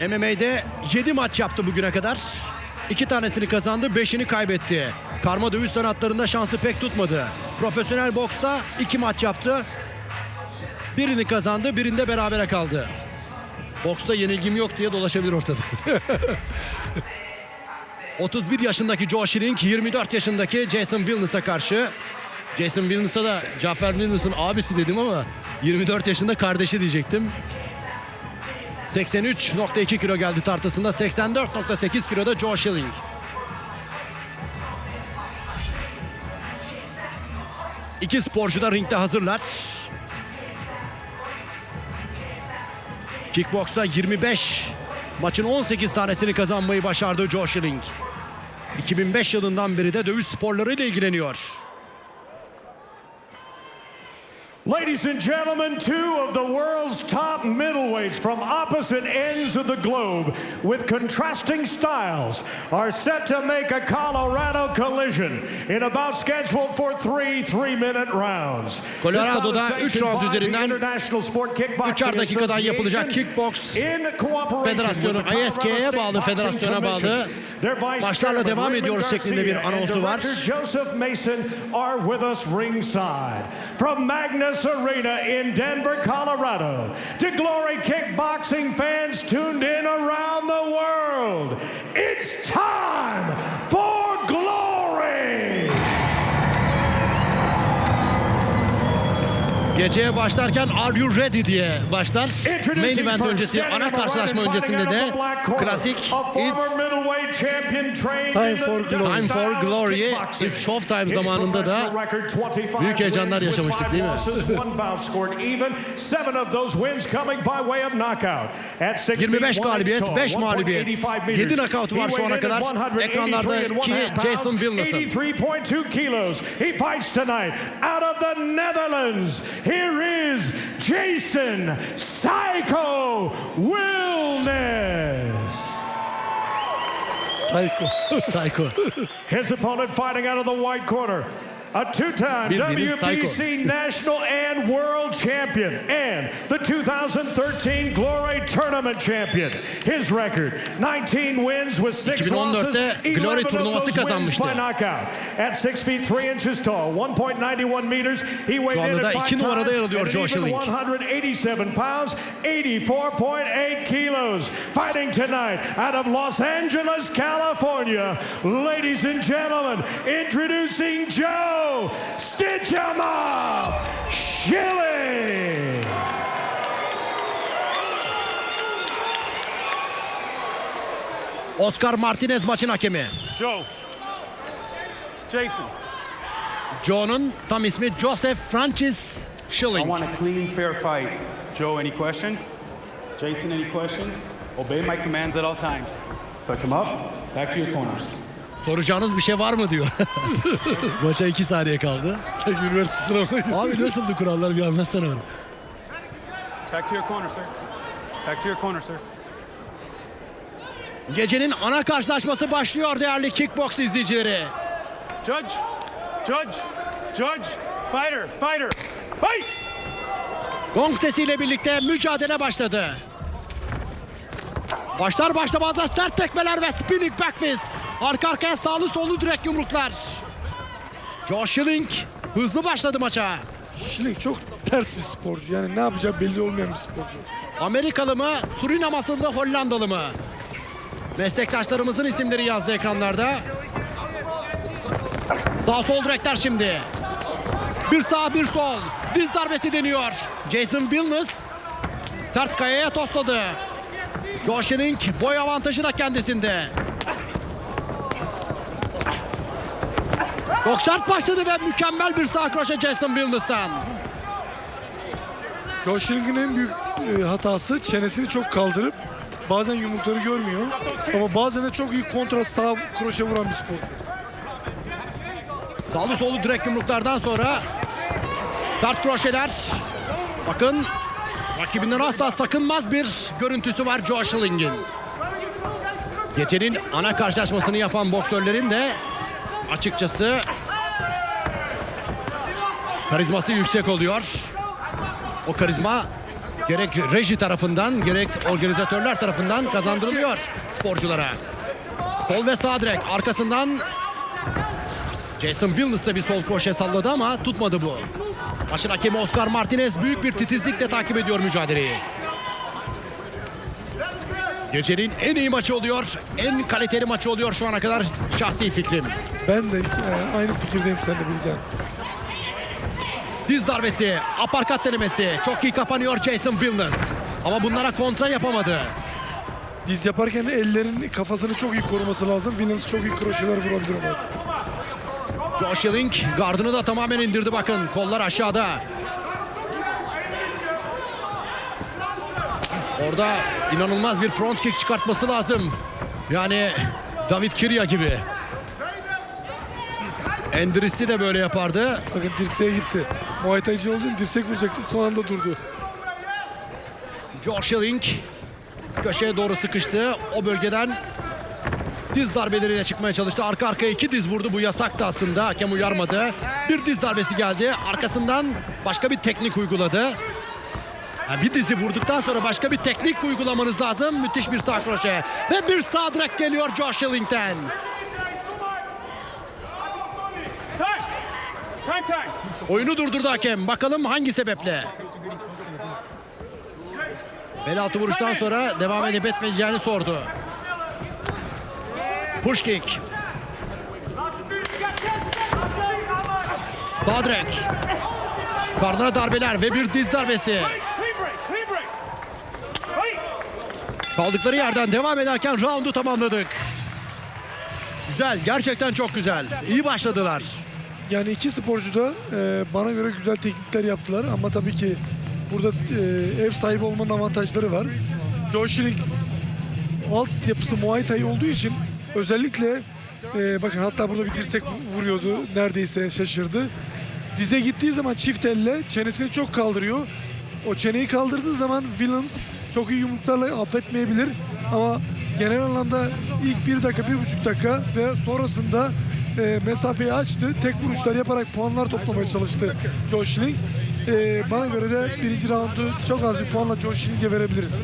MMA'de 7 maç yaptı bugüne kadar. 2 tanesini kazandı, 5'ini kaybetti. Karma dövüş sanatlarında şansı pek tutmadı. Profesyonel boksta 2 maç yaptı. Birini kazandı, birinde berabere kaldı. Boksta yenilgim yok diye dolaşabilir ortada. 31 yaşındaki Joe Schilling 24 yaşındaki Jason Wilnes'a karşı. Jason Wilnes'a da Cafer Wilnes'ın abisi dedim ama 24 yaşında kardeşi diyecektim. 83.2 kilo geldi tartısında. 84.8 kiloda Joe Schilling. İki sporcu da ringde hazırlar. Kickbox'ta 25 maçın 18 tanesini kazanmayı başardı Joe Schilling. 2005 yılından beri de dövüş sporlarıyla ilgileniyor. Ladies and gentlemen, two of the world's top middleweights from opposite ends of the globe with contrasting styles are set to make a Colorado collision in about scheduled for three three-minute rounds. Colorado'da This bout is üç round sanctioned by the üzerinden International Sport Kickboxing üçer dakikadan yapılacak kickbox federasyonu, ISK'ye bağlı, federasyona bağlı. Commission. Their vice Maçlarla chairman, devam ediyoruz şeklinde bir anonsu var. Joseph Mason are with us ringside. From Magnus Arena in Denver, Colorado, to Glory Kickboxing fans tuned in around the world, Geceye başlarken Are You Ready diye başlar. Main event öncesi ana karşılaşma öncesinde out de klasik It's Time for Glory. Time for Glory. It's Showtime His zamanında da professional record, 25 büyük heyecanlar yaşamıştık, değil mi? losses, one bout scored even, seven of those wins coming by way of knockout. At 6 feet, 25 one galibiyet, inch tall, 5 mağlubiyet. 1.85 meters. 7 knockout'u var şu ana kadar. at 183 Ekranlardaki Jason Wilnes'ın. 83.2 kilos. He fights tonight out of the Netherlands. Here is Jason Psycho Wilness. Psycho. Psycho. His opponent fighting out of the white corner. A two-time WBC national and world champion and the 2013 Glory Tournament champion. His record 19 wins with 6 losses. 11 Glory of those wins by knockout. At 6 feet 3 inches tall, 1.91 meters. He weighed in at five times and even 187 pounds, 84.8 kilos. Fighting tonight out of Los Angeles, California. Ladies and gentlemen, introducing Joe Stitch 'em Up Schilling. Oscar Martinez maçın hakemi. Joe. Jason. Joe'nun tam ismi Joseph Francis Schilling. I want a clean, fair fight. Joe, any questions? Jason, any questions? Obey my commands at all times. Touch him up. Back to your corners. Soracağınız bir şey var mı diyor. Maça 2 saniye kaldı. Sanki üniversite sınavına Abi nasıldı kurallar bir anlatsana bana. Back to your corner, sir. Back to your corner, sir. Gecenin ana karşılaşması başlıyor değerli kickbox izleyicileri. Judge. Judge. Judge. Fighter. Fighter. Fight! Gong sesiyle birlikte mücadele başladı. Başlar başlamaz da sert tekmeler ve spinning back fist. Arka arkaya sağlı sollu direkt yumruklar. Joe Schilling hızlı başladı maça. Schilling çok ters bir sporcu. Yani ne yapacağı belli olmayan bir sporcu. Amerikalı mı, Surinam asıllı Hollandalı mı? Meslektaşlarımızın isimleri yazdı ekranlarda. Sağ sol direkler şimdi. Bir sağ bir sol. Diz darbesi deniyor. Jason Wilnes sert kayaya tosladı. Joe Schilling boy avantajı da kendisinde. Çok sert başladı ve mükemmel bir sağ kroşe Jason Wilnes'tan. Joe Schilling'in en büyük e, hatası çenesini çok kaldırıp bazen yumrukları görmüyor. Ama bazen de çok iyi kontra sağ kroşe vuran bir sporcu. Sağlı sollu direkt yumruklardan sonra sert kroşeler. Bakın rakibinden asla sakınmaz bir görüntüsü var Joe Schilling'in. Gecenin ana karşılaşmasını yapan boksörlerin de açıkçası karizması yüksek oluyor. O karizma gerek reji tarafından gerek organizatörler tarafından kazandırılıyor sporculara. Kol ve sağ direk arkasından Jason Williams da bir sol kroşe salladı ama tutmadı bu. Maçın hakemi Oscar Martinez büyük bir titizlikle takip ediyor mücadeleyi. Gecenin en iyi maçı oluyor. En kaliteli maçı oluyor şu ana kadar şahsi fikrim. Ben de e, aynı fikirdeyim seninle Bilgen. Diz darbesi, aparkat denemesi. Çok iyi kapanıyor Jason Williams. Ama bunlara kontra yapamadı. Diz yaparken ellerin kafasını çok iyi koruması lazım. Williams çok iyi kroşeler vurabilir ona. Josh Schilling gardını da tamamen indirdi bakın. Kollar aşağıda. Orada inanılmaz bir front kick çıkartması lazım. Yani David Kirya gibi. Endristi de böyle yapardı. Bakın dirseğe gitti. Muay Thai'ci olduğu için dirsek vuracaktı. Son anda durdu. Josh Schilling köşeye doğru sıkıştı. O bölgeden diz darbeleriyle çıkmaya çalıştı. Arka arkaya iki diz vurdu. Bu yasaktı aslında. Hakem uyarmadı. Bir diz darbesi geldi. Arkasından başka bir teknik uyguladı. Yani bir dizi vurduktan sonra başka bir teknik uygulamanız lazım. Müthiş bir sağ kroşe. Ve bir sağ direkt geliyor Josh Schilling'den. Time. Time, time. Oyunu durdurdu hakem. Bakalım hangi sebeple? Bel altı vuruştan sonra devam edip etmeyeceğini sordu. Push kick. Sağ direk. Karnına darbeler ve bir diz darbesi. Kaldıkları yerden devam ederken roundu tamamladık. Güzel, gerçekten çok güzel. İyi başladılar. Yani iki sporcu da e, bana göre güzel teknikler yaptılar ama tabii ki burada e, ev sahibi olmanın avantajları var. Joe alt yapısı Muay Thai olduğu için özellikle e, bakın hatta burada bir dirsek vu- vuruyordu neredeyse şaşırdı. Dize gittiği zaman çift elle çenesini çok kaldırıyor. O çeneyi kaldırdığı zaman Villains çok iyi yumruklarla affetmeyebilir ama genel anlamda ilk bir dakika, bir buçuk dakika ve sonrasında e, mesafeyi açtı. Tek vuruşlar yaparak puanlar toplamaya çalıştı Joe Schilling. E, bana göre de birinci roundu çok az bir puanla Joe Schilling'e verebiliriz.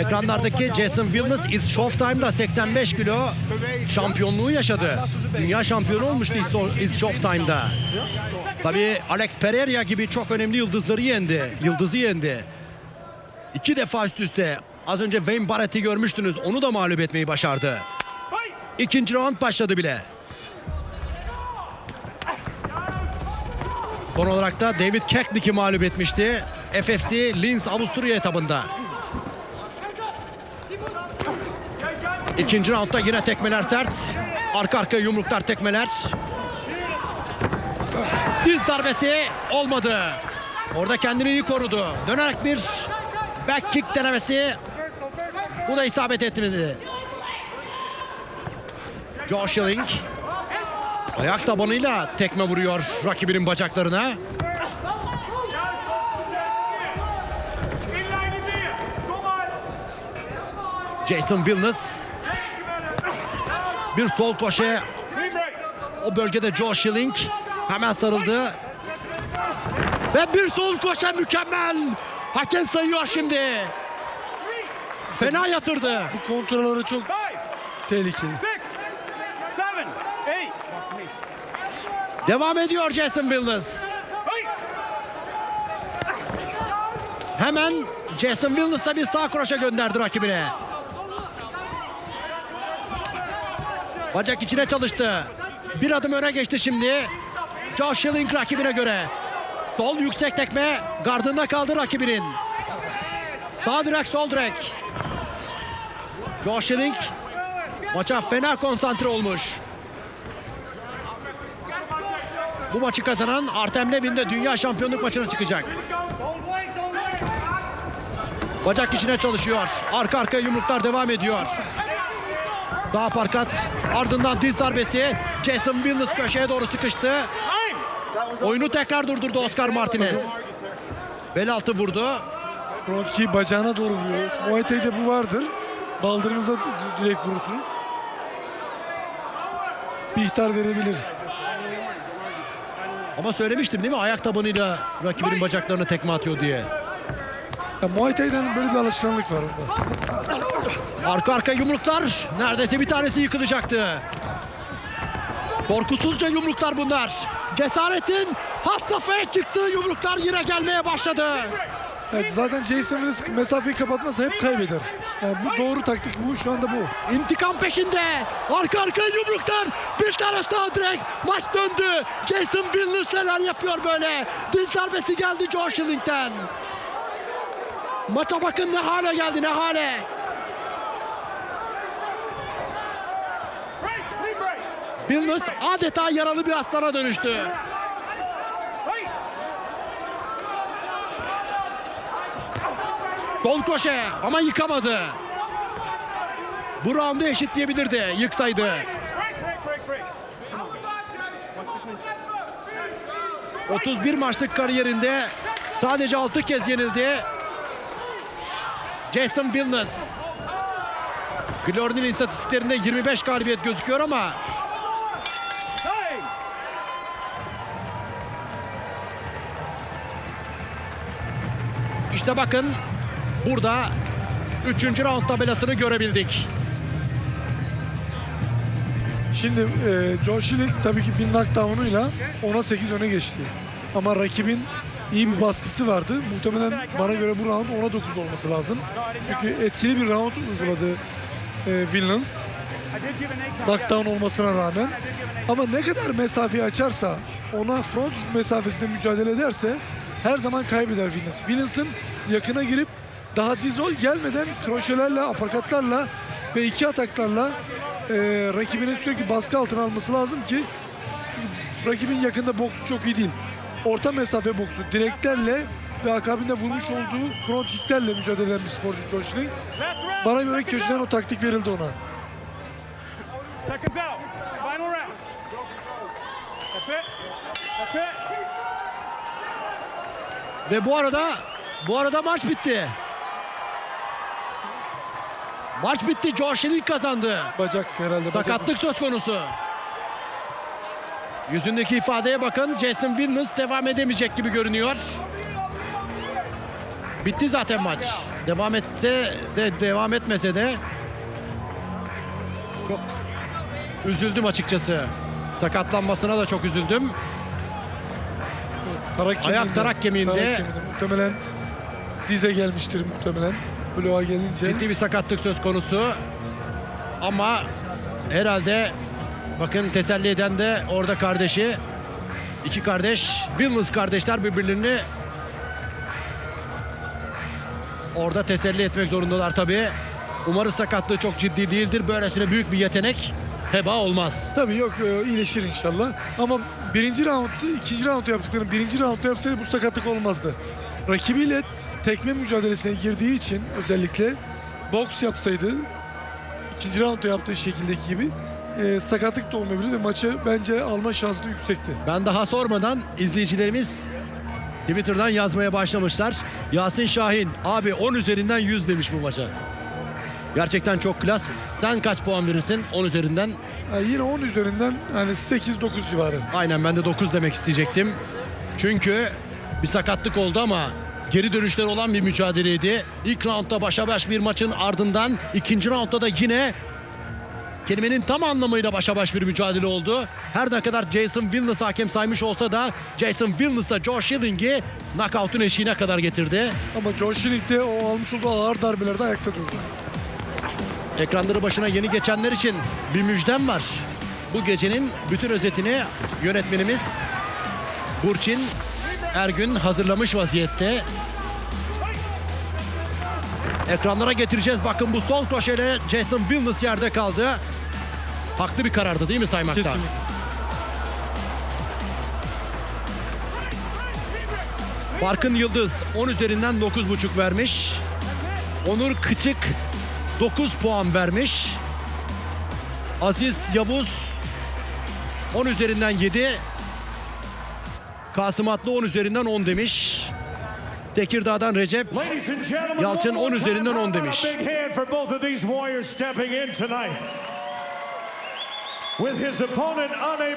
Ekranlardaki Jason Williams is Showtime'da 85 kilo şampiyonluğu yaşadı. Dünya şampiyonu olmuştu is- Showtime'da. Tabii Alex Pereira gibi çok önemli yıldızları yendi. Yıldızı yendi. İki defa üst üste. Az önce Wayne Barrett'i görmüştünüz. Onu da mağlup etmeyi başardı. İkinci round başladı bile. Son olarak da David Keklik'i mağlup etmişti. FFC Linz Avusturya etabında. İkinci roundda yine tekmeler sert. Arka arkaya yumruklar tekmeler. Diz darbesi olmadı. Orada kendini iyi korudu. Dönerek bir back kick denemesi. Bu da isabet etmedi. Josh Schilling ayak tabanıyla tekme vuruyor rakibinin bacaklarına. Jason Williams bir sol koşe o bölgede Josh Schilling hemen sarıldı. Ve bir sol koşe mükemmel. Hakem sayıyor şimdi. Fena yatırdı. Bu kontrolleri çok tehlikeli. Devam ediyor Jason. Fight. Hemen Jason Williams da bir sağ kroşe gönderdi rakibine. Bacak içine çalıştı. Bir adım öne geçti şimdi. Josh Schilling rakibine göre. Sol yüksek tekme gardında kaldı rakibinin. Sağ direk sol direk. Josh Schilling maça fena konsantre olmuş. Bu maçı kazanan Artem Levin de dünya şampiyonluk maçına çıkacak. Bacak içine çalışıyor. Arka arkaya yumruklar devam ediyor. Sağ parkat ardından diz darbesi. Jason Williams köşeye doğru sıkıştı. Oyunu tekrar durdurdu Oscar Martinez. Bel altı vurdu. Front kick bacağına doğru vuruyor. Muay bu vardır. Baldırınıza direkt vurursunuz. Bir ihtar verebilir. Ama söylemiştim değil mi? Ayak tabanıyla rakibinin bacaklarına tekme atıyor diye. Ya Muay Thai'den böyle bir alışkanlık var orada. Arka arka yumruklar. Neredeyse bir tanesi yıkılacaktı. Korkusuzca yumruklar bunlar. Cesaretin hat safhaya çıktığı yumruklar yine gelmeye başladı. Evet, zaten Jason Willis mesafeyi kapatmazsa hep kaybeder. Yani bu doğru taktik bu. Şu anda bu. İntikam peşinde. Arka arkaya yumruklar. Bir tane sağ direkt. Maç döndü. Jason Willis neler yapıyor böyle. Diz darbesi geldi Joe Schilling'den. Maça bakın ne hale geldi ne hale. Willis adeta yaralı bir aslana dönüştü. Sol koşe ama yıkamadı. Bu roundu eşitleyebilirdi yıksaydı. 31 maçlık kariyerinde sadece 6 kez yenildi. Jason Wilnes. Glory'nin istatistiklerinde 25 galibiyet gözüküyor ama işte bakın burada 3. round tabelasını görebildik. Şimdi e, Joe Schilling tabii ki bir knockdown'uyla 10'a 8 öne geçti. Ama rakibin iyi bir baskısı vardı. Muhtemelen bana göre bu round 10'a 9 olması lazım. Çünkü etkili bir round uyguladı e, Villains. Knockdown olmasına rağmen. Ama ne kadar mesafeyi açarsa ona front mesafesinde mücadele ederse her zaman kaybeder Villains. Villains'ın yakına girip daha diz ol gelmeden kroşelerle, aparkatlarla ve iki ataklarla e, rakibinin sürekli baskı altına alması lazım ki rakibin yakında boksu çok iyi değil. Orta mesafe boksu direklerle ve akabinde vurmuş olduğu front kicklerle mücadele eden bir sporcu Schilling. Bana göre köşeden o taktik verildi ona. Seconds out. Final round. That's it. That's it. Ve bu arada bu arada maç bitti. Maç bitti. Joe Schilling kazandı. Bacak herhalde. Bacak. Sakatlık söz konusu. Yüzündeki ifadeye bakın. Jason Williams devam edemeyecek gibi görünüyor. Bitti zaten maç. Devam etse de devam etmese de çok üzüldüm açıkçası. Sakatlanmasına da çok üzüldüm. Tarak Ayak tarak kemiğinde. Tarak kemiğinde. Muhtemelen dize gelmiştir muhtemelen. Bloğa gelince. Ciddi bir sakatlık söz konusu. Ama herhalde bakın teselli eden de orada kardeşi. İki kardeş, Williams kardeşler birbirlerini orada teselli etmek zorundalar tabii. Umarız sakatlığı çok ciddi değildir. Böylesine büyük bir yetenek heba olmaz. Tabii yok e, iyileşir inşallah. Ama birinci round, ikinci round yaptıklarını birinci roundda yapsaydı bu sakatlık olmazdı. Rakibiyle tekme mücadelesine girdiği için özellikle boks yapsaydı ikinci roundda yaptığı şekildeki gibi e, sakatlık da olmayabilir ve maçı bence alma şansı da yüksekti. Ben daha sormadan izleyicilerimiz Twitter'dan yazmaya başlamışlar. Yasin Şahin abi 10 üzerinden 100 demiş bu maça. Gerçekten çok klas. Sen kaç puan verirsin 10 üzerinden? Yani yine 10 üzerinden hani 8-9 civarı. Aynen ben de 9 demek isteyecektim. Çünkü bir sakatlık oldu ama geri dönüşler olan bir mücadeleydi. İlk roundda başa baş bir maçın ardından ikinci roundda da yine kelimenin tam anlamıyla başa baş bir mücadele oldu. Her ne kadar Jason Williams hakem saymış olsa da Jason Williams da Joe Schilling'i knockout'un eşiğine kadar getirdi. Ama Joe Schilling de o almış olduğu ağır darbelerde ayakta durdu. Ekranları başına yeni geçenler için bir müjdem var. Bu gecenin bütün özetini yönetmenimiz Burçin Ergün hazırlamış vaziyette. Ekranlara getireceğiz. Bakın bu sol koşeyle Jason Williams yerde kaldı. Haklı bir karardı değil mi saymakta? Kesinlikle. Barkın Yıldız 10 üzerinden 9.5 vermiş. Onur Kıçık 9 puan vermiş. Aziz Yavuz 10 üzerinden 7. Kasım Atlı 10 üzerinden 10 demiş. Tekirdağ'dan Recep Yalçın one more 10 üzerinden time, 10 how about demiş.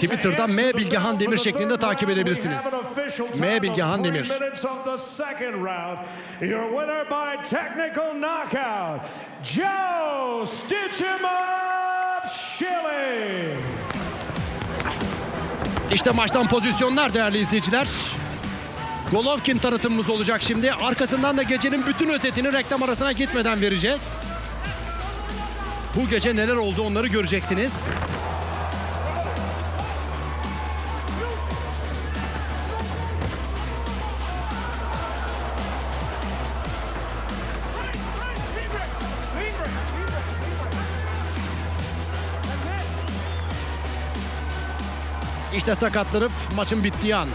Twitter'dan M. Bilgehan Demir şeklinde takip edebilirsiniz. M. Bilgehan Demir. Joe Stitch him up Schilling. İşte maçtan pozisyonlar değerli izleyiciler. Golovkin tanıtımımız olacak şimdi. Arkasından da gecenin bütün özetini reklam arasına gitmeden vereceğiz. Bu gece neler oldu onları göreceksiniz. İşte sakatlanıp maçın bittiği an.